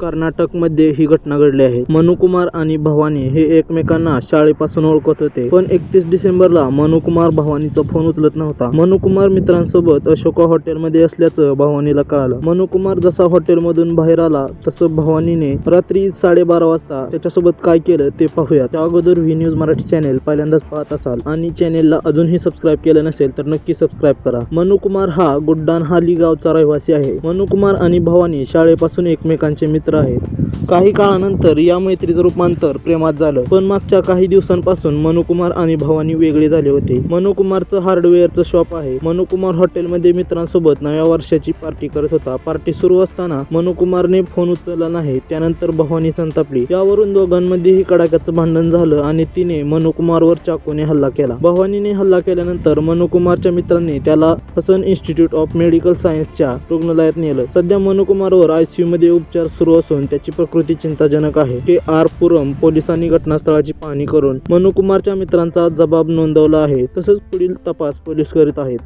कर्नाटकमध्ये ही घटना घडली आहे. मनुकुमार आणि भवानी हे एकमेकांना शाळेपासून ओळखत होते. पण एकतीस डिसेंबरला मनुकुमार भवानीचा फोन उचलत नव्हता. मनुकुमार मित्रांसोबत अशोका हॉटेलमध्ये असल्याचं भवानीला कळालं. मनुकुमार जसा हॉटेलमधून बाहेर आला तसं भवानीने रात्री साडेबारा वाजता त्याच्यासोबत काय केलं ते पाहूया त्या अगोदर व्ही न्यूज मराठी चॅनेल पहिल्यांदाच पाहत असाल आणि चॅनेलला अजूनही सबस्क्राईब केलं नसेल तर नक्की सबस्क्राईब करा. मनुकुमार हा गुड्डान हाली गावचा रहिवासी आहे. मनुकुमार आणि भवानी शाळेपासून एकमेकांचे मित्र आहेत. काही काळानंतर या मैत्रीचं रूपांतर प्रेमात झालं. पण मागच्या काही दिवसांपासून मनुकुमार आणि भवानी वेगळे झाले होते. मनुकुमारचं हार्डवेअरचं शॉप आहे. मनुकुमार हॉटेलमध्ये मित्रांसोबत नव्या वर्षाची पार्टी करत होता. पार्टी सुरू असताना मनुकुमारने फोन उचलला नाही. त्यानंतर भवानी संतापली. यावरून दोघांमध्येही कडाक्याचं भांडण झालं आणि तिने मनुकुमारवर चाकूने हल्ला केला. भवानीने हल्ला केल्यानंतर मनुकुमारच्या मित्रांनी त्याला हसन इन्स्टिट्यूट ऑफ मेडिकल सायन्सच्या रुग्णालयात नेलं. सध्या मनुकुमारवर आयसीयू मध्ये उपचार सुरू असून त्याची प्रकृती चिंताजनक आहे. के. आर. पुरम पोलिसांनी घटनास्थळाची पाहणी करून मनुकुमारच्या मित्रांचा जबाब नोंदवला आहे. तसंच पुढील तपास पोलीस करीत आहेत.